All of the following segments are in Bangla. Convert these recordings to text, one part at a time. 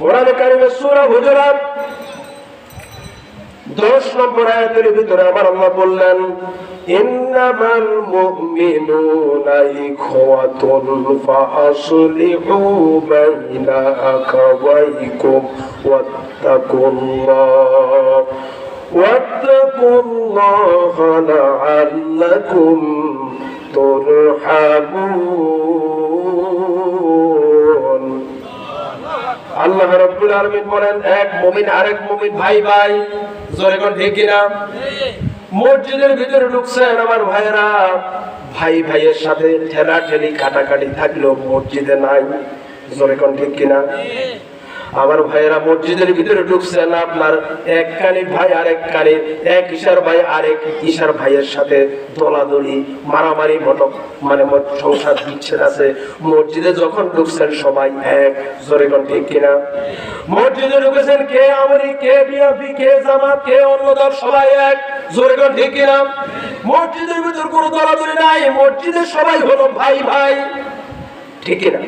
কোরআন কারিমের সূরা হুজুরাত দশ নম্বর আয়াতের ভিতরে আমার আল্লাহ বললেন ইন্নামাল মুমিনুনা ইখওয়াতুন ফাআসলিহু বাইনা আখাওয়াইকুম ওয়াত্তাকুল্লাহ واتقوا الله لعلكم ترحمون রাব্বুল আলামিন বলেন, এক মুমিন, আরেক মুমিন, ভাই ভাই, জোরে কোন ঠিক কিনা? মসজিদের ভিতরে ঢুকছেন আমার ভাইরা ভাই, ভাইয়ের সাথে ঠেলা ঠেলি কাটাকাটি থাকল মসজিদে নাই। জোরে কোন ঠিক কিনা? আমার ভাইয়েরা মসজিদের ভিতরে ঢুকছেন আপনার এক কানির ভাই আরেক কানির এক ইশার ভাই আরেক ইশার ভাইয়ের সাথে দলাদলি, মারামারি মটক মানে সংসার বিচ্ছেদ আছে। মসজিদে যখন ঢুকছেন সবাই এক, জোরে কোন ঠিক কিনা? মসজিদে ঢুকেছেন কে আমরি কে বিএনপি, কে জামাত, কে অন্য দল, সবাই এক, জোরে কোন ঠিক কিনা? মসজিদের ভিতর কোনো দলাদলি নাই, মসজিদে সবাই হলো ভাই ভাই ঠিক কিনা?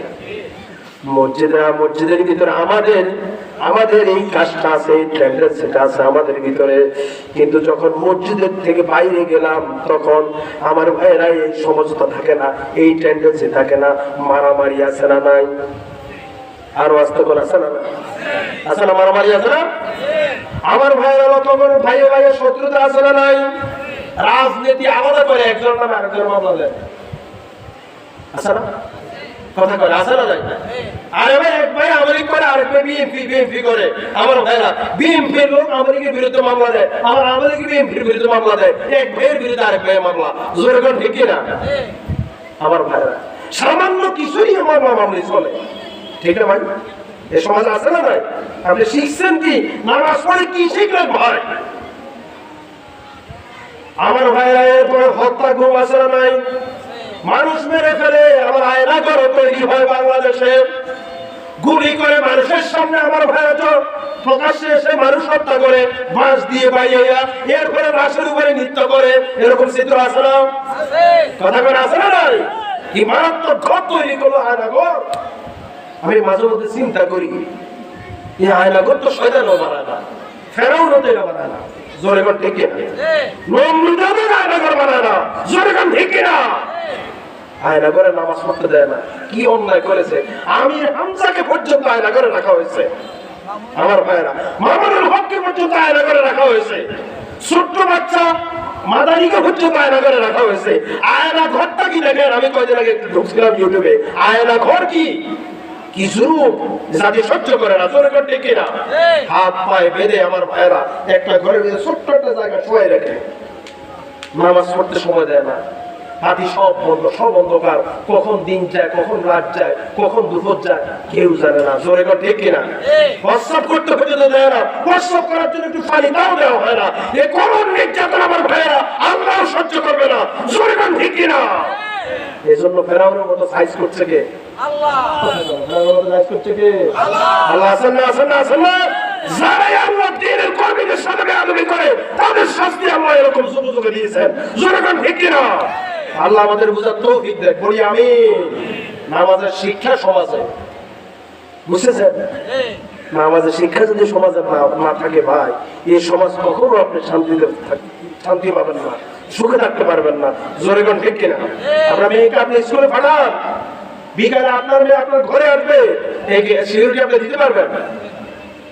মসজিদে মসজিদের ভিতরে আমাদের আমাদের এই কাজটা আছে, এই টেন্ডেন্সিটা আছে আমাদের ভিতরে। কিন্তু যখন মসজিদের থেকে বাইরে গেলাম, তখন আমার ভাইয়েরা এই সমঝোতা থাকে না, এই টেন্ডেন্সি থাকে না। মারামারি আছে না নাই? আরও করে আছে না আছে না মারামারি আছে না? আমার ভাইয়েরা তখন ভাই ভাইয়ের শত্রুতা আছে না নাই? রাজনীতি আলাদা করে একজন নামে আরেকজন মামলা দেয় আছে না? কথা করে এক ভাই করে বিএনপি বিএনপি করে। আমার ভাইরা লোক বিরুদ্ধে মামলা দেয়। আমার বিএনপির বিরুদ্ধে মামলা দেয়। এক ভাইয়ের বিরুদ্ধে আরেক ভাইয়ের মামলা। ঠিক না? আমার ভাইরা, সামান্য কিছুই আমার মামলা চলে ঠিক না ভাই? এ সমাজ আছে না ভাই আপনি শিখছেন কি? নামাজ পড়ে কি শিখলেন ভাই? আমার ভাইরা, এরপরে হত্যা ঘুম আছে না নাই? মানুষ মেরে ফেলে আমার আয়না ঘর তৈরি হয় বাংলাদেশে। গুলি করে মানুষের সামনে আমার ভাইরা প্রকাশ্যে এসে মানুষ হত্যা করে বাঁশ দিয়ে বাইয়া। এরপরে লাশের উপরে নৃত্য করে। এরকম চিত্র আছে না? কথা করে আছে না নাই? কি মারাত্মক ঘর তৈরি করল আয়না ঘর। আমি মাঝে মধ্যে চিন্তা করি এই আয়না ঘর তো শয়তানও বানায় না ফেরাও নতে বানায় না। জোরে কর ঠিক নমরুদাদের আয়না ঘর বানায় কর না। আয়না করে নামাজ পড়তে দেয় না। কি অন্যায় করেছে? আমি হামজাকে পর্যন্ত আয়না করে রাখা হয়েছে। আমার ভাইরা মামুনুল হককে পর্যন্ত আয়না করে রাখা হয়েছে। ছোট্ট বাচ্চা মাদারিকে পর্যন্ত আয়না করে রাখা হয়েছে। আয়না ঘরটা কি দেখেন? আমি কয়দিন আগে একটু ঢুকছিলাম ইউটিউবে। আয়না ঘর কি? কি রূপ জাতি সহ্য করে না জোরে করতে কিনা? হাত পায়ে বেঁধে আমার ভাইরা একটা ঘরের ছোট্ট একটা জায়গা শোয়াই রাখে নামাজ পড়তে সময় দেয় না। হাতি সব বন্ধ সব অন্ধকার। কখন দিন যায় কখন রাত যায় কখন দুপুর যায় কেউ জানে না। জোরে কর ঠিক কিনা? প্রস্রাব করতে পর্যন্ত দেয় না। প্রস্রাব করার জন্য একটু পানি তাও দেওয়া হয় না। এ কোন নির্যাতন আমার ভাইয়েরা আল্লাহ সহ্য করবে না। জোরে কর ঠিক কিনা? এই। জন্য ফেরাউনের মতো সাইজ করছে কে? ফেরাউনের মতো সাইজ করছে কে? আল্লাহ। আছেন না আছেন না আছেন না? যারাই আল্লাহ দিনের কর্মীদের সাথে বেয়াদবি করে তাদের শাস্তি আল্লাহ এরকম সুযোগ দিয়েছেন। জোরে কর ঠিক কিনা? আল্লাহ আমাদের বুঝার দেয়। বলি আমি নামাজের শিক্ষা সমাজে। বুঝতেছেন নামাজের শিক্ষা যদি সমাজে না থাকে ভাই এই সমাজ কখনো আপনি শান্তিতে শান্তি পাবেন না, সুখে থাকতে পারবেন না। জোরে কোন ঠিক কিনা? আপনার মেয়েকে আপনি স্কুলে পাঠান। বিকালে আপনার মেয়ে আপনার ঘরে আসবে। সিকিউরিটি আপনি দিতে পারবেন?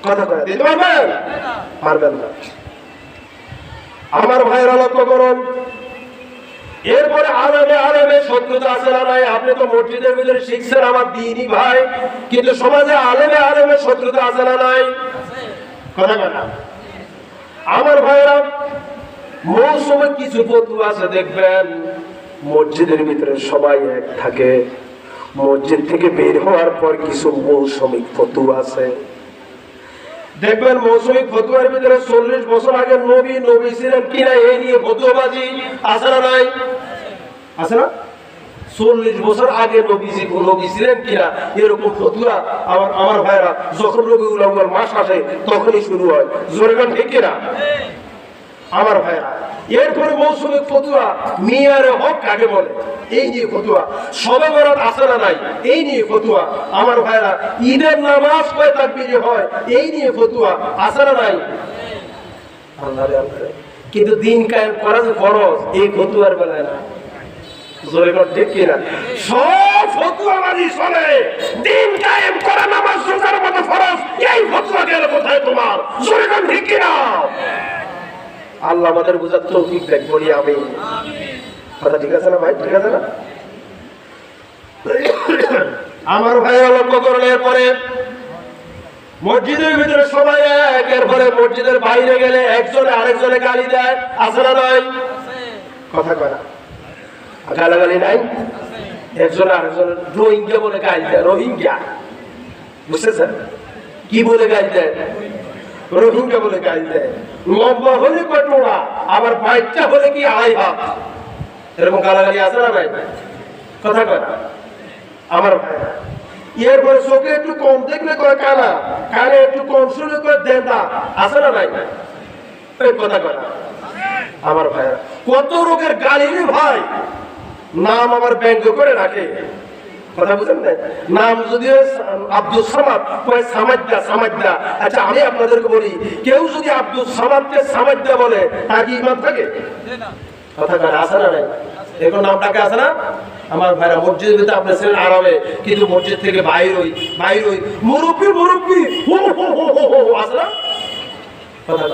কথা কথা দিতে পারবেন? পারবেন না। আমার ভাইয়েরা লক্ষ্য করুন এরপরে আরামে আরামে শত্রুতা আছে না নাই? আপনি তো মসজিদের ভিতরে শিখছেন আমার দিনই ভাই। কিন্তু সমাজে আলেমে আলেমে শত্রুতা আছে না নাই? আমার ভাইরা, মৌসুমে কিছু পতু আছে, দেখবেন, মসজিদের ভিতরে সবাই এক থাকে। মসজিদ থেকে বের হওয়ার পর কিছু মৌসুমিক ফতু আছে। দেখবেন মৌসুমী ফতুয়ার ভিতরে চল্লিশ বছর আগে নবী নবী ছিলেন কিনা এই নিয়ে ফতুয়াবাজি আছে না নাই? আছে না? চল্লিশ বছর আগে নবীজি নবী ছিলেন কিনা এরকম ফতুয়া আমার আমার ভাইরা যখন রবি উল্লাহ মাস আসে, তখনই শুরু হয়। জোরগান ঠিক কিনা আমার ভাইরা এরপরে মৌসুমিক ফতুয়া মিয়ারে হক কাকে বলে? এই নিয়ে ফতুয়া। সবে বরাত আসে না নাই? এই নিয়ে ফতুয়া। আমার ভাইরা ঈদের নামাজ কয় তাকবিরে হয়? এই নিয়ে ফতুয়া আসে না নাই? কিন্তু দিন কায়েম করা যে ফরজ এই ফতুয়ার বেলায় না। জোরে কর ঠিক কিনা সব ফতুয়া মানি চলে। দিন কায়েম করা নামাজ রোজার মতো ফরজ, এই ফতুয়া গেল কোথায় তোমার জোরে কর ঠিক কিনা আল্লাহ আমাদের বুঝার তৌফিক দেখ বলি আমি কথা ঠিক আছে না ভাই? ঠিক আছে না? আমার ভাই লক্ষ্য করলে পরে মসজিদের ভিতরে সবাই এক, এরপরে মসজিদের বাইরে গেলে একজনে আরেকজনে গালি দেয়। আছে না নয় কথা কয় গালাগালি নাই? একজন আরেকজন রোহিঙ্গা বলে গাল দেয়, রোহিঙ্গা। বুঝতেছেন? কি বলে গাল দেয়? রোহিঙ্গা বলে গাল দেয় লম্বা হলে কটোড়া আবার বাইকটা হলে কি আড়াই হাত? এরকম গালাগালি আছে না ভাই? কথা না? আমার ভাই। এরপরে চোখে একটু কম দেখলে কয় কানা, কানে একটু কম শুনলে কয় দেন্দা। আছে না এই কথা কয় আমার ভাইরা কত রোগের গালি ভাই? নাম আমার ব্যঙ্গ করে রাখে। কথা বুঝেন না নাম যদি আব্দুল সামাদ, কয় সামাদ্দা আচ্ছা আমি আপনাদেরকে বলি, কেউ যদি আব্দুল সামাদকে সামাদ্দা বলে, তার কি থাকে? কথা কয় আসে না নাই? এখন নামটাকে আছে না? আমার ভাইরা মসজিদের ভিতরে আপনি ছিলেন আরামে কিন্তু মসজিদ থেকে বাইর হই বাইর হই। মুরব্বী মুরব্বী, হো হো হো হো আছে না? কথা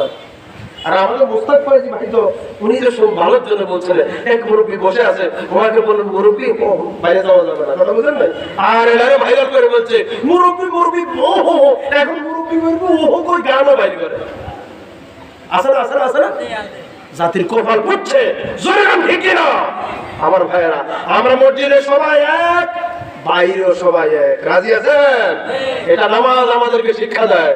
আর আমাদের মুস্তাক ফয়েজি ভাই তো উনি যে সব ভালোর জন্য বলছিলেন এক মুরব্বী বসে আছে ওনাকে বললেন মুরব্বী ও, বাইরে যাওয়া যাবে না। কথা বুঝলেন নাই? আর ভাইরাল করে বলছে মুরব্বী মুরব্বী ও এখন মুরব্বী মুরব্বী ও গানও বাইর করে? আসে না আসে না আসে না? জাতির কপাল পুচ্ছে জোরে গান ঠিক না আমার ভাইয়েরা আমরা মসজিদে সবাই এক বাইরেও সবাই এক। রাজি আছেন? এটা নামাজ আমাদেরকে শিক্ষা দেয়।